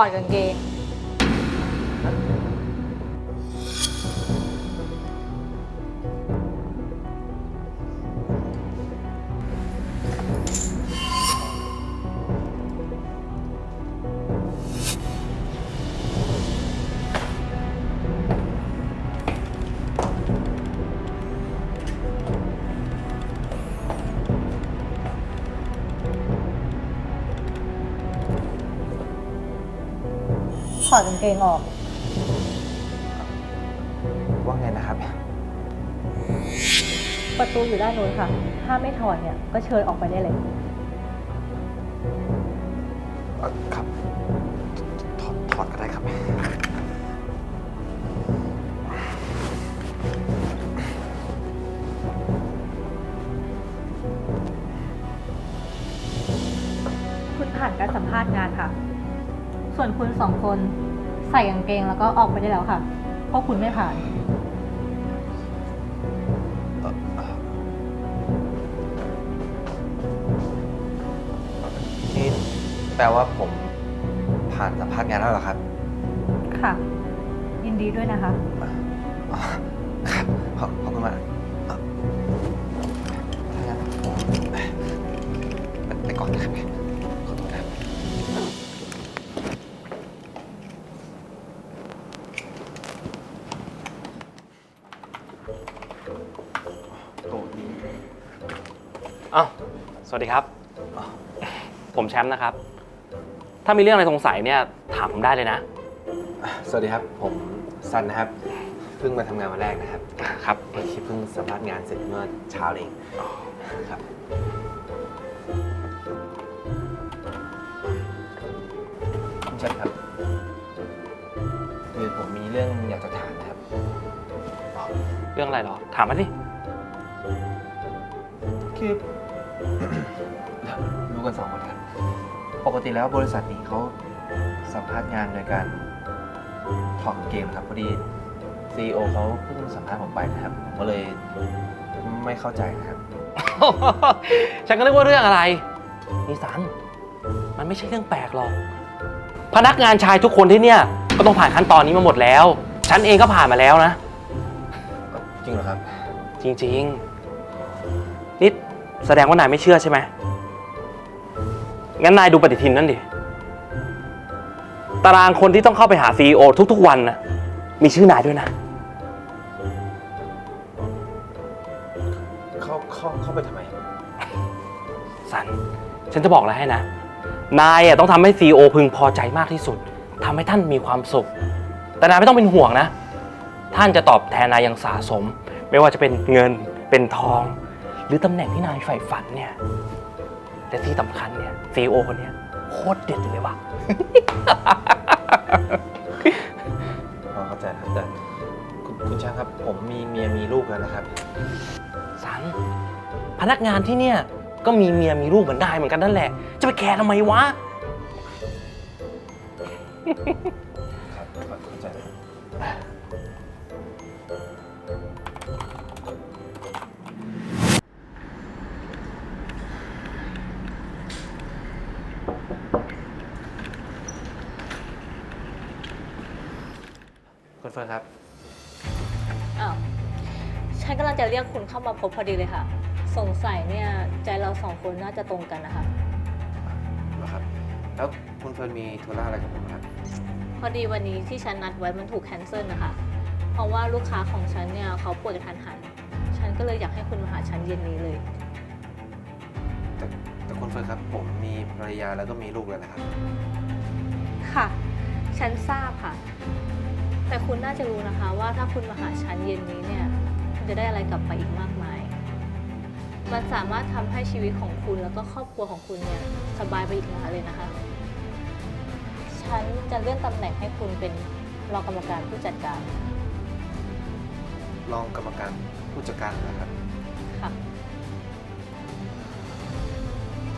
อดกางเกง อดกางเกงออก ว่าไงนะครับ ประตูอยู่ด้านโน้นค่ะ ถ้าไม่ถอดเนี่ยก็เชิญออกไปได้เลยเอ่อครับ ถอดถอดก็ได้ครับ คุณผ่านการสัมภาษณ์งานค่ะ ส่วนคุณสองคน ใส่กางเกงแล้วก็ออกไปได้แล้วค่ะ เพราะคุณไม่ผ่านเอ่อเอ่อนี่แปลว่าผมผ่านสัมภาษณ์งานแล้วเหรอครับค่ะ ยินดีด้วยนะคะ อ๋อครับขอบขอบคุณมาก อ้าวสวัสดีครับ ผมแชมป์นะครับ ถ้ามีเรื่องอะไรสงสัยเนี่ยถามผมได้เลยนะสวัสดีครับ ผมซันนะครับ เพิ่งมาทำงานวันแรกนะครับครับเมื่อกี้เพิ่งสัมภาษณ์งานเสร็จเมื่อเช้าเองครับ คุณแชมป์ครับคือผมมีเรื่องอยากจะถามนะครับ เรื่องอะไรเหรอ ถามมาสิ คือ รู้กันสองคนครับ ปกติแล้วบริษัทนี้เขาสัมภาษณ์งานโดยการถอดกางเกงนะครับ พอดีซีอเขาเพิ่งสัมภาษณ์ผมไปนะครับ ผมก็เลยไม่เข้าใจนะครับ ฉันก็นึกว่าเรื่องอะไรนิสันมันไม่ใช่เรื่องแปลกหรอก พนักงานชายทุกคนที่เนี่ย ก็ต้องผ่านขั้นตอนนี้มาหมดแล้ว ฉันเองก็ผ่านมาแล้วนะ จริงเหรอครับ จริง ๆนี่ แสดงว่านายไม่เชื่อใช่ไหม งั้นนายดูปฏิทินนั่นดิ ตารางคนที่ต้องเข้าไปหา CEO ทุกๆวันนะมีชื่อนายด้วยนะ เข้าเข้าเข้าไปทำไม สัน ฉันจะบอกอะไรให้นะ นายอะต้องทำให้ CEO พึงพอใจมากที่สุด ทำให้ท่านมีความสุข แต่นายไม่ต้องเป็นห่วงนะ ท่านจะตอบแทนนายอย่างสะสม ไม่ว่าจะเป็นเงิน เป็นทองห รือตำแหน่งที่นายใฝ่ฝันเนี่ยแต่ที่สำคัญเนี่ย CEO คนเนี้ยโคตรเด็ดเลยว่ะพอเข้าใจครับแต่คุณคุณช่างครับ ผมมีเมียมีลูกแล้วนะครับ สัน พนักงานที่เนี่ยก็มีเมียมีลูกเหมือนได้เหมือนกันนั่นแหละ จะไปแคร์ทำไมวะ เฟิร์นครับ อ้าวฉันกำลังจะเรียกคุณเข้ามาพบพอดีเลยค่ะ สงสัยเนี่ยใจเราสองคนน่าจะตรงกันนะคะเหรอครับ แล้วคุณเฟิร์นมีธุระอะไรกับผมครับพอดีวันนี้ที่ฉันนัดไว้มันถูกแคนเซิลนะคะ เพราะว่าลูกค้าของฉันเนี่ยเขาป่วยกระทันหัน ฉันก็เลยอยากให้คุณมาหาฉันเย็นนี้เลย แต่แต่คุณเฟิร์นครับ ผมมีภรรยาแล้วก็มีลูกแล้วนะครับ ค่ะ ฉันทราบค่ะ แต่คุณน่าจะรู้นะคะว่าถ้าคุณมาหาฉันเย็นนี้เนี่ยคุณจะได้อะไรกลับไปอีกมากมาย มันสามารถทำให้ชีวิตของคุณแล้วก็ครอบครัวของคุณเนี่ยสบายไปอีกนานเลยนะคะ ฉันจะเลื่อนตำแหน่งให้คุณเป็นรองกรรมการผู้จัดการรองกรรมการผู้จัดการนะครับค่ะ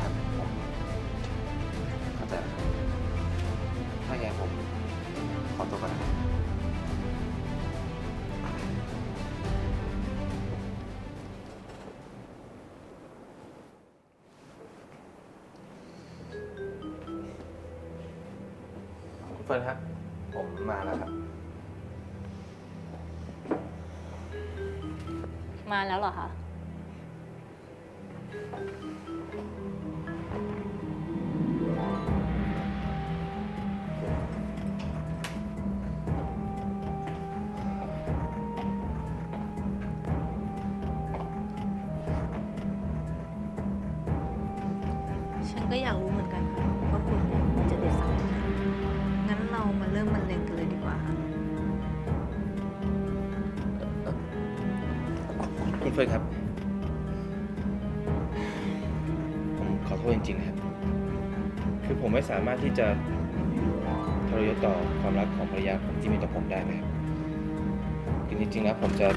ครับผมเข้าใจแล้วครับถ้าอย่างนั้นผมขอตัวก่อนนะครับ คคุณเฟิร์นครับ ผมมาแล้วครับ มาแล้วเหรอคะ ฉันก็อยากรู้เหมือนกัน คุณเฟิร์นครับ ผมขอโทษจริงๆนะครับ คือผมไม่สามารถที่จะทรยศต่อความรักของภรรยาผมที่มีต่อผมได้นะครับคือจริงๆแล้วผมจะ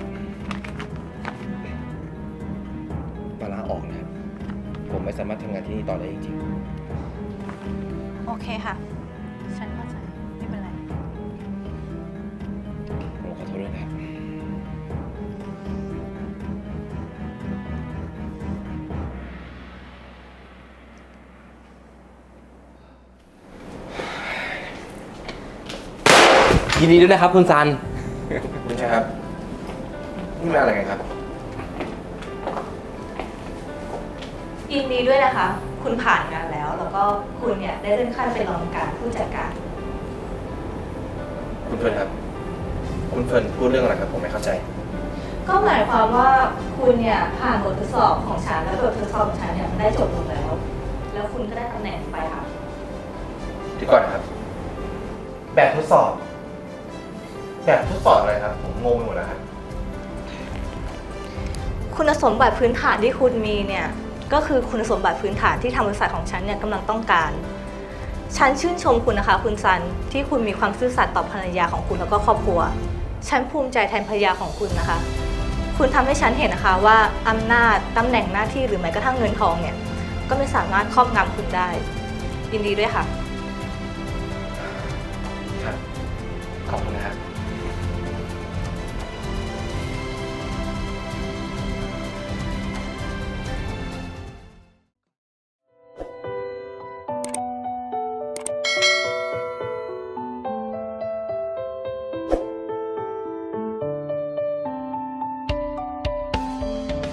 มาลาออกนะครับ ผมไม่สามารถทำงานที่นี่ต่อได้จริงๆ โอเคค่ะ ฉันเข้าใจ ยินดีด้วยนะครับคุณซัน คุณชายครับ นี่มาอะไรกันครับ ยินดีด้วยนะคะ คุณผ่านงานแล้ว แล้วก็คุณเนี่ยได้เลื่อนขั้นเป็นรองการผู้จัดการ คุณเฟิร์นครับ คุณเฟิร์นพูดเรื่องอะไรครับผมไม่เข้าใจ ก็หมายความว่าคุณเนี่ยผ่านบททดสอบของฉันและบททดสอบของฉันเนี่ยมันได้จบลงแล้ว แล้วคุณก็ได้ตำแหน่งไปค่ะ เดี๋ยวก่อนนะครับ แบบทดสอบ แบบทดสอบอะไรครับ ผมงงไปหมดแล้วครับคุณสมบัติพื้นฐานที่คุณมีเนี่ย ก็คือคุณสมบัติพื้นฐานที่ทางบริษัทของฉันเนี่ยกำลังต้องการ ฉันชื่นชมคุณนะคะ คุณซันที่คุณมีความซื่อสัตย์ต่อภรรยาของคุณแล้วก็ครอบครัว ฉันภูมิใจแทนภรรยาของคุณนะคะ คุณทำให้ฉันเห็นนะคะว่าอำนาจตำแหน่งหน้าที่หรือแม้กระทั่งเงินทองเนี่ย ก็ไม่สามารถครอบงำคุณได้ ยินดีด้วยค่ะ ครับ ขอบคุณนะครับ